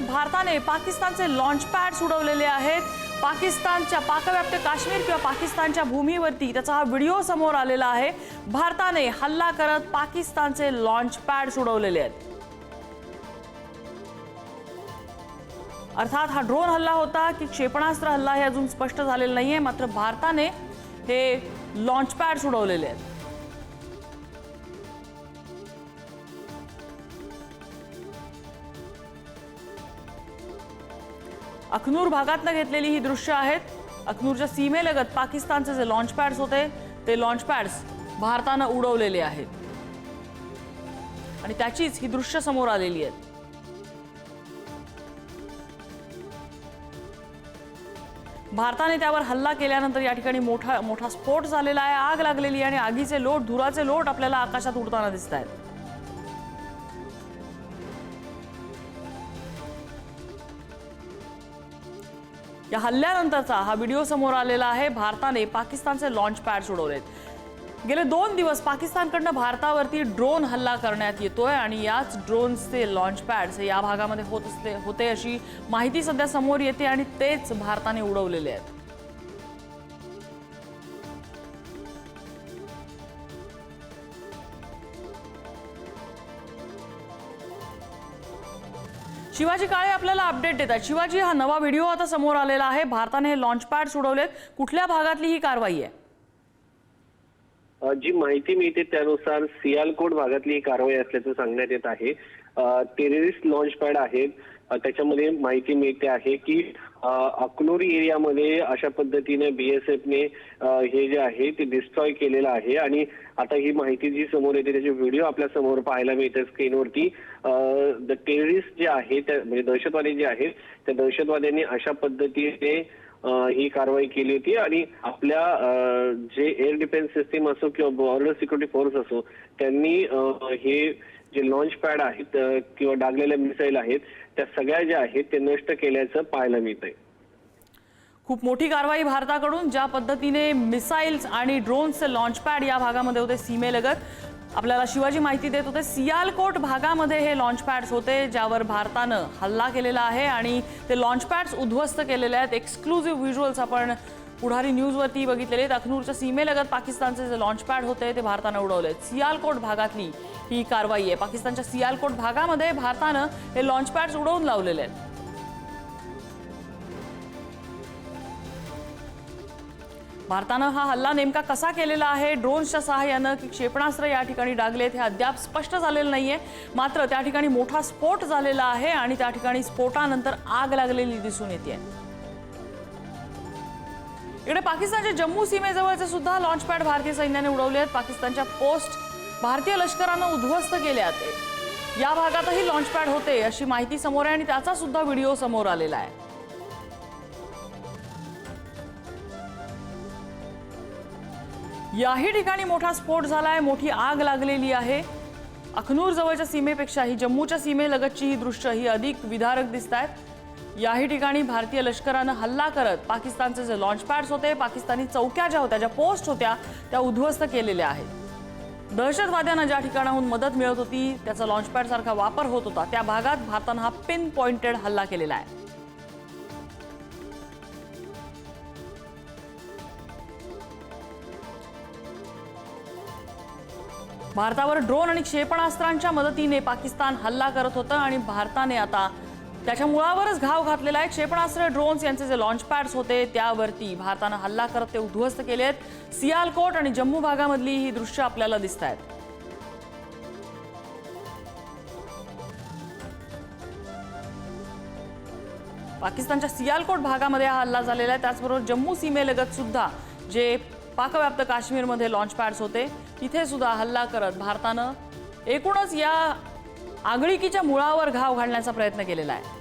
म्हणजे भारताने पाकिस्तानचे लॉन्च पॅड्स उडवलेले आहेत. पाकिस्तानच्या पाकव्याप्त काश्मीर किंवा पाकिस्तानच्या भूमीवरती त्याचा हा व्हिडिओ समोर आलेला आहे. भारताने हल्ला करत पाकिस्तानचे लॉन्च पॅड्स उडवलेले आहेत. अर्थात हा ड्रोन हल्ला होता की क्षेपणास्त्र हल्ला हे अजून स्पष्ट झालेलं आहे मात्र भारताने हे लॉन्च पॅड्स उडवलेले आहेत. अखनूर भागातनं घेतलेली ही दृश्य आहेत. अखनूरच्या सीमेलगत पाकिस्तानचे जे लॉन्च पॅड्स होते ते लॉन्च पॅड्स भारतानं उडवलेले आहेत. आणि त्याचीच ही दृश्य समोर आलेली आहेत. भारताने त्यावर हल्ला केल्यानंतर या ठिकाणी मोठा मोठा स्फोट झालेला आहे. आग लागलेली आहे आणि आगीचे लोट धुराचे लोट आपल्याला आकाशात उडताना दिसत आहेत या हल्ल्यानंतरचा हा व्हिडिओ समोर आलेला आहे. भारताने पाकिस्तानचे लॉन्च पॅड सोडवलेत. गेले दोन दिवस पाकिस्तानकडनं भारतावरती ड्रोन हल्ला करण्यात येतोय आणि याच ड्रोन्सचे लॉन्च पॅड्स या भागामध्ये होत असते होते अशी माहिती सध्या समोर येते आणि तेच भारताने उडवलेले आहेत. शिवाजी काळे आपल्याला अपडेट देतात. शिवाजी हा नवा व्हिडिओ आता समोर आलेला आहे. भारताने हे लॉन्च पॅड उडवलेत कुठल्या भागातली ही कारवाई आहे? जी माहिती मिळते त्यानुसार सियालकोट भागातली ही कारवाई असल्याचं सांगण्यात येत आहे. टेररिस्ट लॉन्च पॅड आहेत. त्याच्यामध्ये माहिती मिळते आहे की अकलोरी एरियामध्ये अशा पद्धतीने बीएसएफने हे जे आहे ते डिस्ट्रॉय केलेलं आहे. आणि आता ही माहिती जी समोर येते त्याचे व्हिडिओ आपल्यासमोर पाहायला मिळते स्क्रीनवरती द टेररिस्ट जे आहे त्या म्हणजे दहशतवादी जे आहेत त्या दहशतवाद्यांनी अशा पद्धतीने ही कारवाई केली होती. आणि आपल्या जे एअर डिफेन्स सिस्टीम असो किंवा बॉर्डर सिक्युरिटी फोर्स असो त्यांनी हे जे लॉन्च पॅड आहेत किंवा डागलेल्या मिसाईल आहेत त्या सगळ्या ज्या आहेत ते नष्ट केल्याचं पाहायला मिळतंय. खूप मोठी कारवाई भारताकडून ज्या पद्धतीने मिसाईल्स आणि ड्रोन्सचे लॉन्च पॅड या भागामध्ये होते सीमेलगत. आपल्याला शिवाजी माहिती देत होते सियालकोट भागामध्ये हे लॉन्च पॅड्स होते ज्यावर भारतानं हल्ला केलेला आहे आणि ते लॉन्च पॅड्स उद्ध्वस्त केलेले आहेत. एक्सक्लुझिव्ह व्हिज्युअल्स आपण पुढारी न्यूजवरती बघितलेले अखनूरच्या सीमेलगत पाकिस्तानचे जे लॉन्च पॅड होते ते भारतानं उडवले सियालकोट भागातली ही कारवाई आहे. पाकिस्तानच्या सियालकोट भागामध्ये भारतानं हे लॉन्च पॅड्स उडवून लावलेले आहेत. भारतानं हा हल्ला नेमका कसा केलेला आहे? ड्रोन्सच्या सहाय्यानं की क्षेपणास्त्र या ठिकाणी डागलेत हे अद्याप स्पष्ट झालेलं नाहीये. मात्र त्या ठिकाणी मोठा स्फोट झालेला आहे आणि त्या ठिकाणी स्फोटानंतर आग लागलेली दिसून येते इकडे पाकिस्तानच्या जम्मू सीमेजवळचे सुद्धा लॉन्च पॅड भारतीय सैन्याने उडवले आहेत. पाकिस्तानच्या पोस्ट भारतीय लष्करानं उद्ध्वस्त केल्यात या भागातही लॉन्च पॅड होते अशी माहिती समोर आहे आणि त्याचा सुद्धा व्हिडिओ समोर आलेला आहे. याही ठिकाणी मोठा स्फोट झालाय. मोठी आग लागलेली आहे. अखनूर जवळच्या सीमेपेक्षाही जम्मूच्या सीमेलगतची ही दृश्य ही अधिक विदारक दिसत आहेत याही ठिकाणी भारतीय लष्करानं हल्ला करत पाकिस्तानचे जे लॉन्च पॅड्स होते पाकिस्तानी चौक्या ज्या होत्या ज्या पोस्ट होत्या त्या उद्ध्वस्त केलेल्या आहेत. दहशतवाद्यांना ज्या ठिकाणाहून मदत मिळत होती त्याचा लॉन्च पॅडसारखा वापर होत होता. त्या भागात भारतानं हा पिन पॉइंटेड हल्ला केलेला आहे. भारतावर ड्रोन आणि क्षेपणास्त्रांच्या मदतीने पाकिस्तान हल्ला करत होतं आणि भारताने आता त्याच्या मुळावरच घाव घातलेला आहे. क्षेपणास्त्र ड्रोन्स यांचे जे लॉन्च पॅड्स होते त्यावरती भारतानं हल्ला करत ते उद्ध्वस्त केले आहेत. सियालकोट आणि जम्मू भागामधली ही दृश्य आपल्याला दिसत आहेत. पाकिस्तानच्या सियालकोट भागामध्ये हा हल्ला झालेला आहे. त्याचबरोबर जम्मू सीमेलगत सुद्धा जे पाकव्याप्त काश्मीरमध्ये लॉन्च पॅड्स होते तिथे सुद्धा हल्ला करत भारतानं एकूणच या आगळिकीच्या मुळावर घाव घालण्याचा प्रयत्न केलेला आहे.